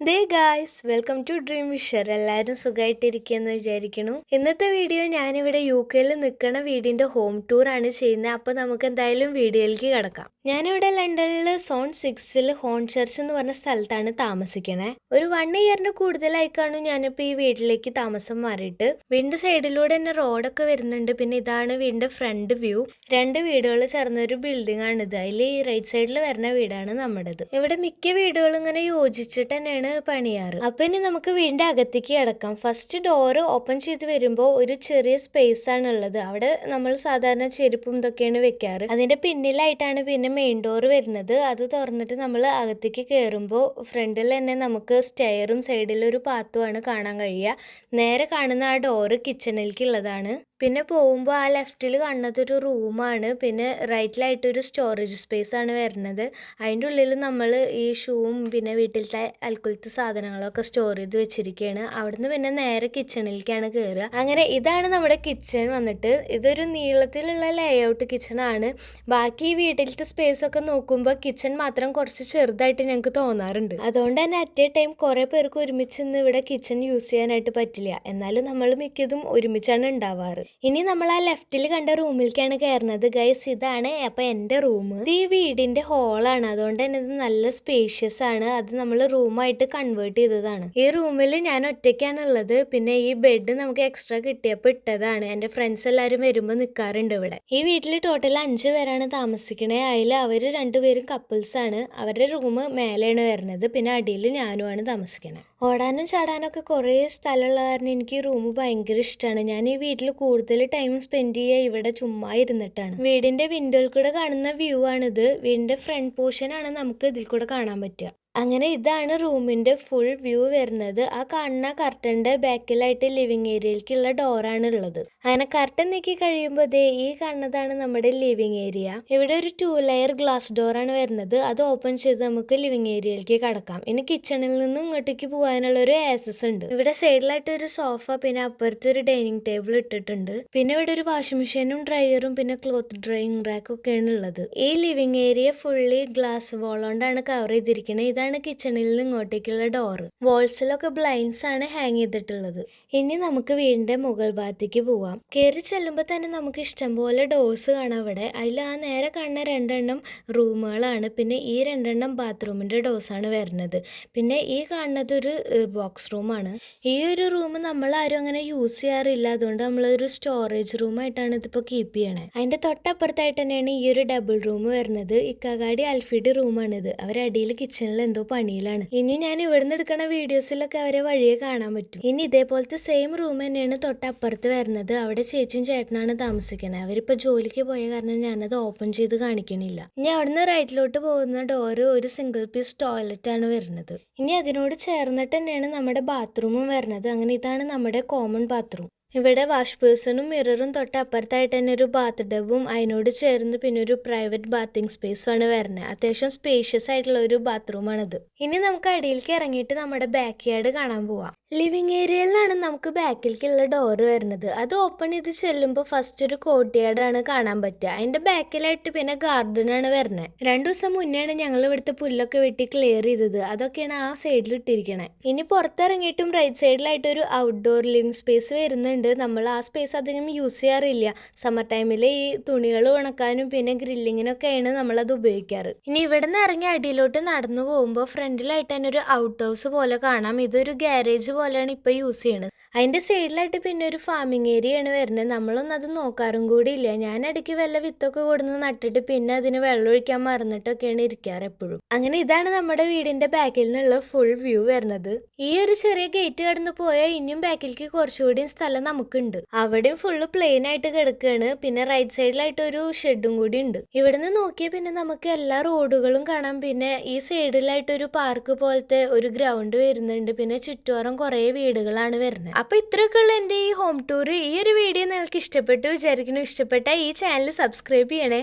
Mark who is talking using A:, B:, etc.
A: They guys welcome to dream wisher. എല്ലാവരും സുഖമായിട്ടിരിക്കുമെന്ന് വിചാരിക്കുന്നു. ഇന്നത്തെ വീഡിയോ ഞാനിവിടെ യു കെയിൽ നിൽക്കുന്ന വീടിന്റെ ഹോം ടൂർ ആണ് ചെയ്യുന്നത്. അപ്പോൾ നമുക്ക് എന്തായാലും വീഡിയോയിലേക്ക് കിടക്കാം. ഞാനിവിടെ ലണ്ടനിൽ സോൺ സിക്സിൽ ഹോൺ ചർച്ച് എന്ന് പറഞ്ഞ സ്ഥലത്താണ് താമസിക്കണേ. ഒരു വൺ ഇയറിന് കൂടുതലായി കാണും ഞാനിപ്പോൾ ഈ വീട്ടിലേക്ക് താമസം മാറിയിട്ട്. വീടിന്റെ സൈഡിലൂടെ തന്നെ റോഡൊക്കെ വരുന്നുണ്ട്. പിന്നെ ഇതാണ് വീണ്ടും ഫ്രണ്ട് വ്യൂ രണ്ട് വീടുകൾ ചേർന്ന ഒരു ബിൽഡിംഗ് ആണ് ഇത് അതിൽ ഈ റൈറ്റ് സൈഡിൽ വരുന്ന വീടാണ് നമ്മുടേത്. ഇവിടെ മിക്ക വീടുകളും ഇങ്ങനെ യോജിച്ചിട്ട് തന്നെയാണ് പണിയാറ്. അപ്പൊ ഇനി നമുക്ക് വീടിന്റെ അകത്തേക്ക് കിടക്കാം. ഫസ്റ്റ് ഡോറ് ഓപ്പൺ ചെയ്ത് വരുമ്പോൾ ഒരു ചെറിയ സ്പേസ് ആണ് ഉള്ളത് അവിടെ നമ്മൾ സാധാരണ ചെരുപ്പും ഇതൊക്കെയാണ് വെക്കാറ്. അതിന്റെ പിന്നിലായിട്ടാണ് പിന്നെ മെയിൻ ഡോർ വരുന്നത്. അത് തുറന്നിട്ട് നമ്മൾ അകത്തേക്ക് കയറുമ്പോൾ ഫ്രണ്ടിൽ തന്നെ നമുക്ക് സ്റ്റെയറും സൈഡിലൊരു പാത്തുമാണ് കാണാൻ കഴിയുക. നേരെ കാണുന്ന ആ ഡോറ് കിച്ചണിലേക്ക് ഉള്ളതാണ് പിന്നെ പോകുമ്പോൾ ആ ലെഫ്റ്റിൽ കാണുന്നതൊരു റൂമാണ് പിന്നെ റൈറ്റിലായിട്ടൊരു സ്റ്റോറേജ് സ്പേസ് ആണ് വരുന്നത്. അതിന്റെ ഉള്ളിൽ നമ്മൾ ഈ ഷൂവും പിന്നെ വീട്ടിലത്തെ അൽക്കുലത്തെ സാധനങ്ങളൊക്കെ സ്റ്റോർ ചെയ്ത് വെച്ചിരിക്കുകയാണ്. അവിടുന്ന് പിന്നെ നേരെ കിച്ചണിലേക്കാണ് കയറുക അങ്ങനെ ഇതാണ് നമ്മുടെ കിച്ചൺ വന്നിട്ട്. ഇതൊരു നീളത്തിലുള്ള ലേഔട്ട് കിച്ചൺ ആണ് ബാക്കി വീട്ടിലത്തെ സ്പേസ് ഒക്കെ നോക്കുമ്പോൾ കിച്ചൺ മാത്രം കുറച്ച് ചെറുതായിട്ട് ഞങ്ങൾക്ക് തോന്നാറുണ്ട്. അതുകൊണ്ട് തന്നെ അറ്റ് എ ടൈം കുറേ പേർക്ക് ഒരുമിച്ച് നിന്ന് ഇവിടെ കിച്ചൺ യൂസ് ചെയ്യാനായിട്ട് പറ്റില്ല. എന്നാലും നമ്മൾ മിക്കതും ഒരുമിച്ചാണ് ഉണ്ടാവാറ് ഇനി നമ്മൾ ആ ലെഫ്റ്റിൽ കണ്ട റൂമിലേക്കാണ് കയറുന്നത് ഗൈസ് ഇതാണ് അപ്പൊ എന്റെ റൂം ഇത് ഈ വീടിന്റെ ഹോളാണ് അതുകൊണ്ട് തന്നെ ഇത് നല്ല സ്പേഷ്യസ് ആണ്. അത് നമ്മൾ റൂമായിട്ട് കൺവേർട്ട് ചെയ്തതാണ്. ഈ റൂമിൽ ഞാൻ ഒറ്റയ്ക്കാണ് ഉള്ളത് പിന്നെ ഈ ബെഡ് നമുക്ക് എക്സ്ട്രാ കിട്ടിയപ്പോൾ ഇട്ടതാണ്. എന്റെ ഫ്രണ്ട്സ് എല്ലാവരും വരുമ്പോൾ നിൽക്കാറുണ്ട് ഇവിടെ. ഈ വീട്ടിൽ ടോട്ടൽ അഞ്ച് പേരാണ് താമസിക്കണേ. അതിൽ അവർ രണ്ടുപേരും കപ്പിൾസ് ആണ്. അവരുടെ റൂം മേലെയാണ് വരുന്നത്. പിന്നെ അടിയിൽ ഞാനുമാണ് താമസിക്കുന്നത് ഓടാനും ചാടാനും ഒക്കെ കുറേ സ്ഥലമുള്ള കാരണം എനിക്ക് റൂം ഭയങ്കര ഇഷ്ടമാണ് ഞാൻ ഈ വീട്ടിൽ കൂടുതൽ ടൈം സ്പെൻഡ് ചെയ്യുക ഇവിടെ ചുമ്മാ ഇരുന്നിട്ടാണ്. വീടിന്റെ വിൻഡോയിൽ കൂടെ കാണുന്ന വ്യൂ ആണിത്. വീടിന്റെ ഫ്രണ്ട് പോർഷൻ ആണ് നമുക്ക് ഇതിൽ കൂടെ കാണാൻ പറ്റുക. അങ്ങനെ ഇതാണ് റൂമിന്റെ ഫുൾ വ്യൂ വരുന്നത്. ആ കാണുന്ന കർട്ടന്റെ ബാക്കിലായിട്ട് ലിവിങ് ഏരിയയിലേക്കുള്ള ഡോറാണ് ഉള്ളത് അങ്ങനെ കർട്ടൻ നീക്കി കഴിയുമ്പോൾ ദേ ഈ കാണുന്നതാണ് നമ്മുടെ ലിവിങ് ഏരിയ ഇവിടെ ഒരു ടു ലെയർ ഗ്ലാസ് ഡോറാണ് വരുന്നത്. അത് ഓപ്പൺ ചെയ്ത് നമുക്ക് ലിവിങ് ഏരിയയിലേക്ക് കടക്കാം. ഇനി കിച്ചണിൽ നിന്ന് ഇങ്ങോട്ടേക്ക് പോകാനുള്ള ഒരു ആസസ് ഉണ്ട്. ഇവിടെ സൈഡിലായിട്ട് ഒരു സോഫ പിന്നെ അപ്പുറത്ത് ഒരു ഡൈനിങ് ടേബിൾ ഇട്ടിട്ടുണ്ട്. പിന്നെ ഇവിടെ ഒരു വാഷിംഗ് മെഷീനും ഡ്രയറും പിന്നെ ക്ലോത്ത് ഡ്രൈയിങ് റാക്കും ഒക്കെയാണ് ഉള്ളത് ഈ living area fully glass wall കൊണ്ടാണ് കവർ ചെയ്തിരിക്കുന്നത് ഇതാണ് കിച്ചണിൽ നിന്ന് ഇങ്ങോട്ടേക്കുള്ള ഡോറ് വാൾസിലൊക്കെ ബ്ലൈൻഡ്സ് ആണ് ഹാങ് ചെയ്തിട്ടുള്ളത്. ഇനി നമുക്ക് വീടിന്റെ മുകൾ ഭാഗത്തേക്ക് പോവാം. കയറി ചെല്ലുമ്പോൾ തന്നെ നമുക്ക് ഇഷ്ടംപോലെ ഡോർസ് കാണാം അവിടെ. അതിൽ ആ നേരെ കാണുന്ന രണ്ടെണ്ണം റൂമുകളാണ്. പിന്നെ ഈ രണ്ടെണ്ണം ബാത്റൂമിന്റെ ഡോർസ് ആണ് വരുന്നത്. പിന്നെ ഈ കാണുന്നത് ഒരു ബോക്സ് റൂമാണ് ഈ ഒരു റൂം നമ്മൾ ആരും അങ്ങനെ യൂസ് ചെയ്യാറില്ല. അതുകൊണ്ട് നമ്മളൊരു സ്റ്റോറേജ് റൂമായിട്ടാണ് ഇതിപ്പോൾ കീപ്പ് ചെയ്യണേ. അതിന്റെ തൊട്ടപ്പുറത്തായിട്ട് തന്നെയാണ് ഈ ഒരു ഡബിൾ റൂം വരുന്നത്. ഇക്കാകാടി അൽഫിയുടെ റൂമാണിത് അവരടിയിൽ കിച്ചണിൽ എന്തോ പണിയിലാണ്. ഇനി ഞാൻ ഇവിടുന്ന് എടുക്കണ വീഡിയോസിലൊക്കെ അവരെ വഴിയെ കാണാൻ പറ്റും. ഇനി ഇതേപോലത്തെ സെയിം റൂം തന്നെയാണ് തൊട്ടപ്പുറത്ത് വരുന്നത്. അവിടെ ചേച്ചിയും ചേട്ടനാണ് താമസിക്കുന്നത് അവരിപ്പോ ജോലിക്ക് പോയ കാരണം ഞാനത് ഓപ്പൺ ചെയ്ത് കാണിക്കണില്ല. ഇനി അവിടുന്ന് റൈറ്റിലോട്ട് പോകുന്ന ഡോറ് ഒരു സിംഗിൾ പീസ് ടോയ്ലറ്റ് ആണ് വരുന്നത്. ഇനി അതിനോട് ചേർന്നിട്ട് തന്നെയാണ് നമ്മുടെ ബാത്റൂമും വരുന്നത്. അങ്ങനെ ഇതാണ് നമ്മുടെ കോമൺ ബാത്റൂം ഇവിടെ വാഷ് പേഴ്സണും മിററും തൊട്ട് അപ്പുറത്തായിട്ട് തന്നെ ഒരു ബാത്ത് ടബും അതിനോട് ചേർന്ന് പിന്നെ ഒരു പ്രൈവറ്റ് ബാത്തിങ് സ്പേസും ആണ് വരുന്നത് അത്യാവശ്യം സ്പേഷ്യസ് ആയിട്ടുള്ള ഒരു ബാത്റൂമാണിത് ഇനി നമുക്ക് അടിയിലേക്ക് ഇറങ്ങിയിട്ട് നമ്മുടെ ബാക്ക് യാർഡ് കാണാൻ പോവാം. ലിവിങ് ഏരിയയിൽ നിന്നാണ് നമുക്ക് ബാക്കിലേക്കുള്ള ഡോറ് വരുന്നത്. അത് ഓപ്പൺ ചെയ്ത് ചെല്ലുമ്പോൾ ഫസ്റ്റ് ഒരു കോട്ടിയാടാണ് കാണാൻ പറ്റുക. അതിന്റെ ബാക്കിലായിട്ട് പിന്നെ ഗാർഡനാണ് വരുന്നത് രണ്ടു ദിവസം മുന്നെയാണ് ഞങ്ങൾ ഇവിടുത്തെ പുല്ലൊക്കെ വെട്ടി ക്ലിയർ ചെയ്തത്. അതൊക്കെയാണ് ആ സൈഡിൽ ഇട്ടിരിക്കണേ. ഇനി പുറത്തിറങ്ങിയിട്ടും റൈറ്റ് സൈഡിലായിട്ട് ഒരു ഔട്ട്ഡോർ ലിവിങ് സ്പേസ് വരുന്നുണ്ട്. നമ്മൾ ആ സ്പേസ് അധികം യൂസ് ചെയ്യാറില്ല. സമ്മർ ടൈമിൽ ഈ തുണികൾ ഉണക്കാനും പിന്നെ ഗ്രില്ലിങ്ങിനൊക്കെയാണ് നമ്മളത് ഉപയോഗിക്കാറ്. ഇനി ഇവിടെ നിന്ന് ഇറങ്ങി അടിയിലോട്ട് നടന്നു പോകുമ്പോൾ ഫ്രണ്ടിലായിട്ട് തന്നെ ഒരു ഔട്ട് ഹൗസ് പോലെ കാണാം. ഇതൊരു ഗ്യാരേജ് പോലെയാണ് ഇപ്പോൾ യൂസ് ചെയ്യണത്. അതിന്റെ സൈഡിലായിട്ട് പിന്നെ ഒരു ഫാമിംഗ് ഏരിയയാണ് വരുന്നത്. നമ്മളൊന്നും അത് നോക്കാറും കൂടി ഇല്ല ഞാൻ ഇടയ്ക്ക് വല്ല വിത്തൊക്കെ കൊടുന്ന് നട്ടിട്ട് പിന്നെ അതിന് വെള്ളം ഒഴിക്കാൻ മറന്നിട്ടൊക്കെയാണ് ഇരിക്കാറ് എപ്പോഴും. അങ്ങനെ ഇതാണ് നമ്മുടെ വീടിന്റെ ബാക്കിൽ നിന്നുള്ള ഫുൾ വ്യൂ വരുന്നത്. ഈ ഒരു ചെറിയ ഗേറ്റ് കടന്ന് പോയാൽ ഇനിയും ബാക്കിലേക്ക് കുറച്ചുകൂടി സ്ഥലം നമുക്കുണ്ട്. അവിടെയും ഫുള്ള് പ്ലെയിൻ ആയിട്ട് കിടക്കുകയാണ് പിന്നെ റൈറ്റ് സൈഡിലായിട്ട് ഒരു ഷെഡും കൂടി ഉണ്ട്. ഇവിടുന്ന് നോക്കിയാൽ പിന്നെ നമുക്ക് എല്ലാ റോഡുകളും കാണാം. പിന്നെ ഈ സൈഡിലായിട്ട് ഒരു പാർക്ക് പോലത്തെ ഒരു ഗ്രൗണ്ട് വരുന്നുണ്ട്. പിന്നെ ചുറ്റോറം കുറേ വീടുകളാണ് വരുന്നത്. അപ്പൊ ഇത്രയൊക്കെയുള്ള എന്റെ ഈ ഹോം ടൂർ ഈ ഒരു വീഡിയോ നിങ്ങൾക്ക് ഇഷ്ടപ്പെട്ടു വിചാരിക്കുന്നു. ഇഷ്ടപ്പെട്ട ഈ ചാനൽ സബ്സ്ക്രൈബ് ചെയ്യണേ.